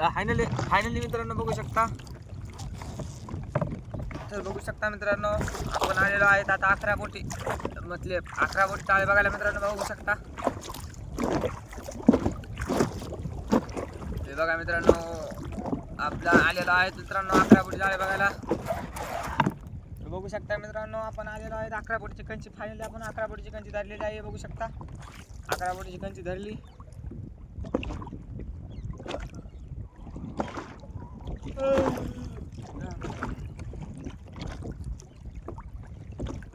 Finally finally मित्रांनो बघू शकता. तर बघू शकता मित्रांनो आपण आलेलो आहेत आता अकरा बोटी म्हटले अकरा बोटी टाळे बघायला मित्रांनो बघू शकता. हे बघा मित्रांनो आपला आलेलो आहे मित्रांनो अकरा बोटी टाळे बघायला. बघू शकता मित्रांनो आपण आलेलो आहेत अकरा बोटीची कंची. फायनली आपण अकरा बोटीची कंची धरलेली आहे बघू शकता. अकरा बोटीची कंची धरली.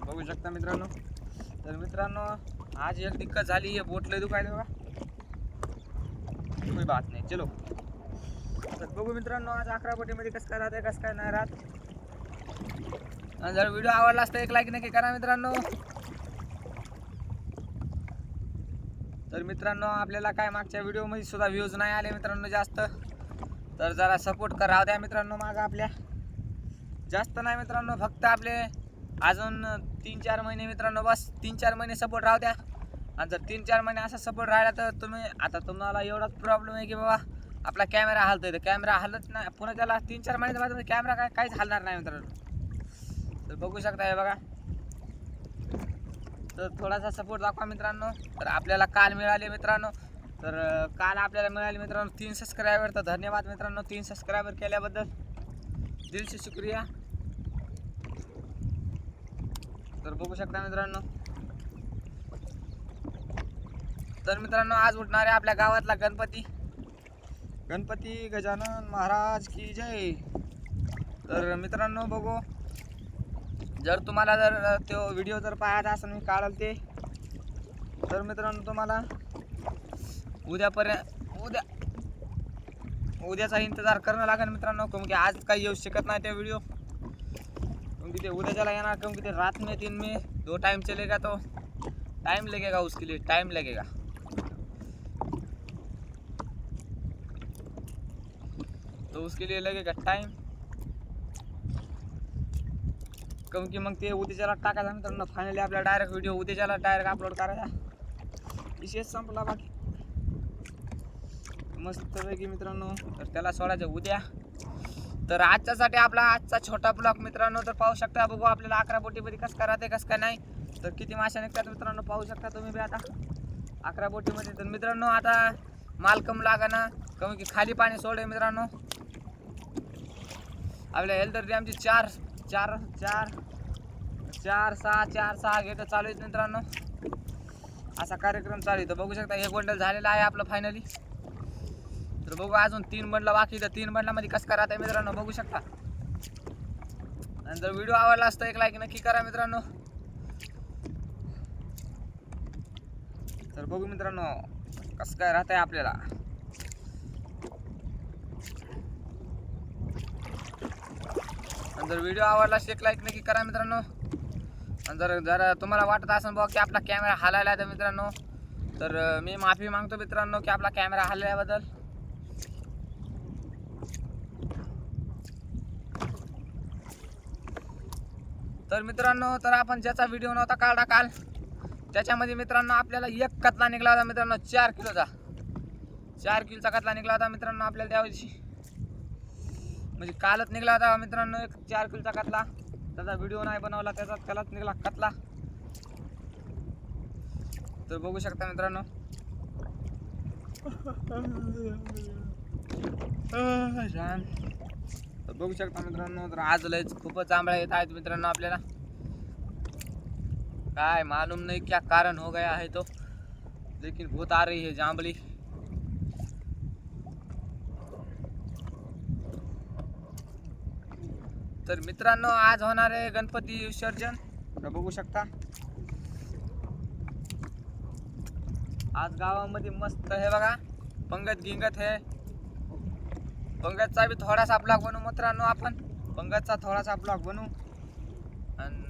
बघू शकता मित्रांनो. तर मित्रांनो आज एक दिक्कत झाली आहे. बोट लय दुखायला बघा. कोई बात नाही. चलो. तर बघू मित्रांनो आज अकरा बोटीमध्ये कसं काय राहते कसं काय नाही राहत. जर व्हिडिओ आवडला असता एक लाईक नक्की करा मित्रांनो. तर मित्रांनो आपल्याला काय मागच्या व्हिडिओमध्ये सुद्धा व्ह्यूज नाही आले मित्रांनो जास्त. तर जरा सपोर्ट करा. द्या मित्रांनो मागं आपल्या. जास्त नाही मित्रांनो फक्त आपले अजून तीन चार महिने मित्रांनो बस. तीन चार महिने सपोर्ट राहू द्या. आणि जर तीन चार महिने असा सपोर्ट राहिला तर तुम्ही आता तुम्हाला एवढाच प्रॉब्लेम आहे की बाबा आपला कॅमेरा हलतोय. तर कॅमेरा हलत नाही पुन्हा त्याला तीन चार महिन्याच्या कॅमेरा काय काहीच हलणार नाही मित्रांनो. तर बघू शकता हे बघा. तर थोडासा सपोर्ट दाखवा मित्रांनो. तर आपल्याला काल मिळाले मित्रांनो. तर काल आपल्याला मिळाले मित्रांनो तीन सबस्क्रायबर तर धन्यवाद मित्रांनो तीन सबस्क्रायबर केल्याबद्दल. दिलशी शुक्रिया. तर बघू शकता मित्रांनो. तर मित्रांनो आज उठणारे आपल्या गावातला गणपती. गणपती गजानन महाराज की जय. तर मित्रांनो बघू. जर तुम्हाला जर तो व्हिडिओ जर पाहायचा असेल मी काढाल ते. तर मित्रांनो तुम्हाला उद्यापर्यंत उद्या उद्याचा इंतजार करणं लागेल मित्रांनो. कारण की आज काही येऊ शकत नाही त्या व्हिडिओ क्योंकि ते उद्याच्याला येणार क्योंकि ते रात में दिन में. दो टाइम चलेगा तो. टाइम लगेगा उसके लिए टाइम लगेगा. तो उसके लिए लगेगा टाइम काऊन की मग ते उद्याच्याला टाकायचा मित्रांनो. फायनली आपला डायरेक्ट व्हिडिओ उद्याच्याला डायरेक्ट अपलोड करायचा. विशेष संपला बाकी. मस्तपैकी मित्रांनो. तर त्याला सोडायचं उद्या. तर आजच्यासाठी आपला आजचा छोटा ब्लॉक मित्रांनो तर पाहू शकता बघू आपल्याला अकरा बोटीमध्ये कसं काय राहते कसं काय नाही. तर किती माशा निघतात मित्रांनो पाहू शकता तुम्ही बी आता. अकरा बोटीमध्ये. तर मित्रांनो आता माल कम लागा ना कमी की खाली पाणी सोडे मित्रांनो. आपल्या हेल्दर डॅमची चार चार चार चार सहा चार सहा गेट चालू आहेत मित्रांनो. असा कार्यक्रम चालू आहे. तर बघू शकता हे गोंडल झालेला आहे आपलं फायनली तर बघू अजून तीन बंडला बाकी तर तीन मंडलामध्ये कसं करा आहे मित्रांनो बघू शकता. आणि जर व्हिडिओ आवडला असता एक लाईक नक्की करा मित्रांनो. तर बघू मित्रांनो कसं काय राहत आहे आपल्याला. नंतर जर व्हिडिओ आवडला असेल एक लाईक नक्की करा मित्रांनो. आणि जर तुम्हाला वाटत असेल बघा की आपला कॅमेरा हलायला आहे तर मित्रांनो तर मी माफी मागतो मित्रांनो की आपला कॅमेरा हलल्याबद्दल. तर मित्रांनो तर आपण ज्याचा व्हिडिओ नव्हता काढला काल त्याच्यामध्ये मित्रांनो आपल्याला एक कतला निघला होता मित्रांनो चार किलोचा. चार किलोचा कतला निघला होता मित्रांनो आपल्याला त्या दिवशी म्हणजे कालच निघला होता मित्रांनो एक चार किलोचा कतला. त्याचा व्हिडिओ नाही बनवला त्याचा त्यालाच निघाला कतला. तर बघू शकता मित्रांनो. छान. तर बघू शकता मित्रांनो तर आज लयच खूपच आंबळ्या येत आहेत मित्रांनो आपल्याला. काय मालूम नाही क्या कारण हो गया है तो. लेकिन बहुत आ रही है जांबली तर मित्रांनो आज होणार आहे गणपती विसर्जन. तर बघू शकता. आज गावामध्ये मस्त हे बघा. पंगत गिंगत हे पंगतचा बी थोडासा ब्लॉग बनवू मित्रांनो आपण. पंगतचा थोडासा ब्लॉग बनवू. आणि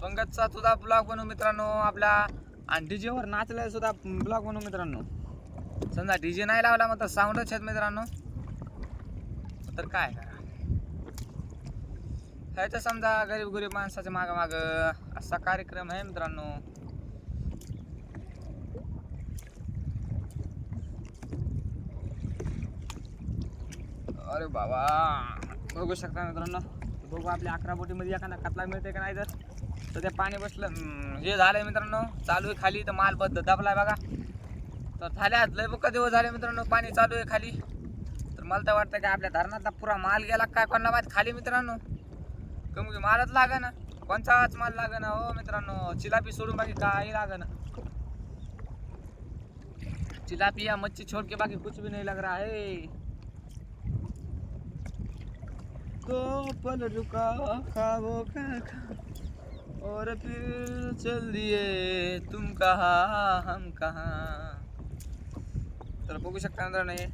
पंगतचा सुद्धा ब्लॉग बनवू मित्रांनो आपला. आणि डीजेवर नाचलाय सुद्धा ब्लॉग बनवू मित्रांनो. समजा डीजे नाही लावला मग तर साऊंडच आहेत मित्रांनो. तर काय करा. ह्याचं समजा गरीब गरीब माणसाच्या मागं मागं असा कार्यक्रम आहे मित्रांनो. अरे बाबा. बघू शकता मित्रांनो बघू आपल्या अकरा बोटीमध्ये एखादा कतला मिळते का नाही तर. तर ते पाणी बसलं. हे झालंय मित्रांनो चालू आहे खाली तर माल बद्ध दबलाय बघा. तर झाल्यात लय बघा दिवस झाले मित्रांनो पाणी चालू आहे खाली. तर मला तर वाटतं की आपल्या धरणातला पुरा माल गेला काय कोणाला माहीत? खाली मित्रांनो. कमी कमी मालच लागा ना कोणताच माल लागा ना हो मित्रांनो. चिलापी सोडून बाकी काही लागा ना चिलापी या मच्छी छोड़ के बाकी कुछ भी नहीं लग रहा है. को पल रुका खाबो का खा। और फिर चल दिए तुम कहा हम कहा। तर बघू शकता मित्रांनो हे.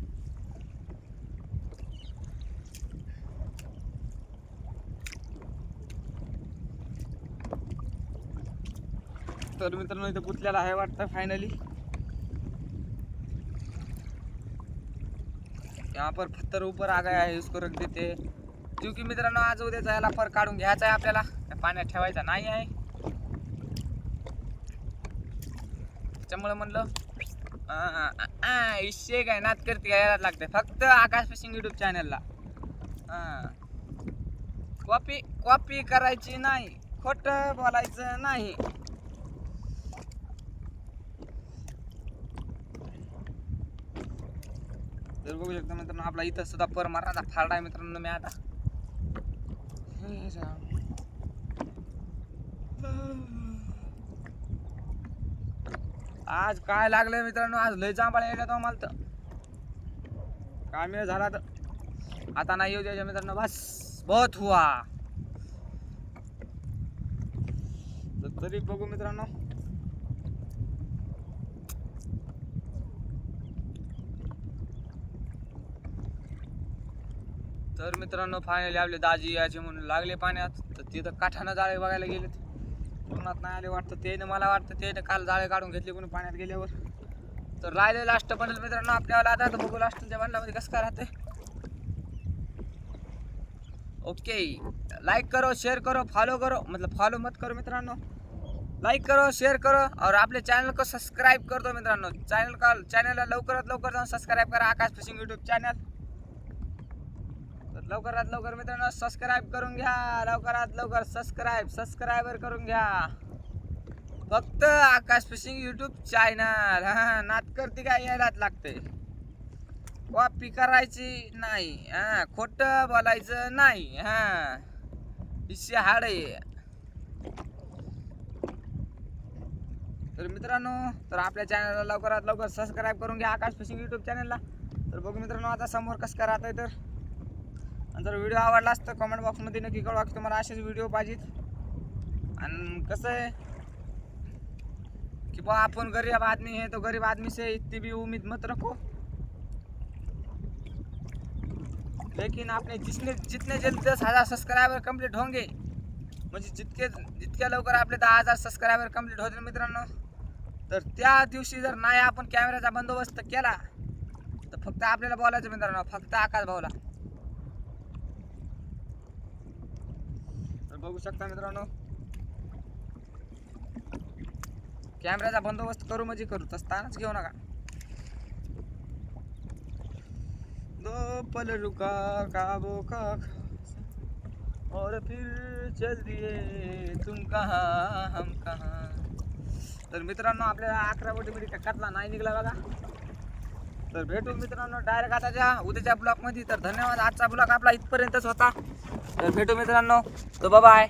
तर मित्रांनो इथं पुतल्याला आहे वाटतं फायनली यहाँ पर पत्थर ऊपर आ गया है उसको रख देते हैं. मित्रांनो आज उद्या जायला पर काढून घ्यायचा आहे आपल्याला. त्या पाण्यात ठेवायचा नाही आहे. त्यामुळे म्हणलं इशे काय नात करते काय यायला लागते फक्त आकाश फिशिंग युट्यूब चॅनलला कॉपी कॉपी करायची नाही. खोट बोलायचं नाही. तर बघू शकता मित्रांनो आपला इथं सुद्धा पर मारण्याचा फारडा आहे मित्रांनो मी आता. हे. आज काय लागलंय मित्रांनो? आज लय जांभळा येतात हो आम्हाला तर. काय मिळ झाला तर. आता नाही येऊ द्यायच्या मित्रांनो. बस. बहुत हुआ. तर तरी बघू मित्रांनो. तर मित्रांनो फायनली आपले दाजी यायचे म्हणून लागले पाण्यात. तर तिथं काठानं जाळे बघायला गेलेत पूर्णात नाही आले वाटतं ते मला वाटतं ते काल जाळे काढून घेतले कोणी पाण्यात गेल्यावर. तर राहिले लास्ट बंडल मित्रांनो आपल्याला आता तर बघू लास्टच्या बंडलामध्ये कसं काय राहते ओके लाईक करो शेअर करो फॉलो करो. मतलब फॉलो मत करो मित्रांनो. लाईक करो शेअर करो. और आपले चॅनल को सबस्क्राईब करतो मित्रांनो. चॅनल का चॅनलला लवकरात लवकर जाऊन सबस्क्राईब करा. आकाश फिशिंग यूट्यूब चॅनल तर लवकरात लवकर मित्रांनो सबस्क्राईब करून घ्या. लवकरात लवकर सबस्क्राईब सबस्क्रायबर करून घ्या. फक्त आकाश फिशिंग युट्यूब चॅनल हा नात करते काय यायलाच लागते कॉपी करायची नाही. हा खोट बोलायचं नाही. हा इशी हाड आहे. तर मित्रांनो तर आपल्या चॅनलला लवकरात लवकर सबस्क्राईब करून घ्या आकाश फिशिंग युट्यूब चॅनलला तर बघू मित्रांनो आता समोर कसं करायचं तर. आणि जर व्हिडिओ आवडलाच तर कमेंट बॉक्समध्ये नक्की कळवा की तुम्हाला असेच व्हिडिओ पाहिजेत. आणि कसं आहे कि बा आपण गरीब आदमी है तो गरीब आदमी से इतनी भी उम्मीद मत रखो लेकिन आपने जितने जितने जल्द दस हजार सब्सक्राइबर कंप्लीट होंगे म्हणजे जितके जितक्या लवकर आपले दहा हजार सबस्क्रायबर कंप्लीट होतील मित्रांनो तर त्या दिवशी जर नाही आपण कॅमेऱ्याचा बंदोबस्त केला तर फक्त आपल्याला बोलायचं मित्रांनो फक्त आकाश भाऊला. बघू शकता मित्रांनो. कॅमेऱ्याचा बंदोबस्त करू म्हणजे करू तस तानच घेऊ नका. दो पल रुका काबो का और फिर चल दिए तुम कहाँ हम कहाँ. तर मित्रांनो आपल्याला अकरा बोटी काय कटला नाही निघला बघा. तर भेटू मित्रांनो डायरेक्ट आताच्या उद्याच्या ब्लॉकमध्ये तर धन्यवाद. आजचा ब्लॉक आपला इथपर्यंतच होता. तर भेटू मित्रांनो. तर आहे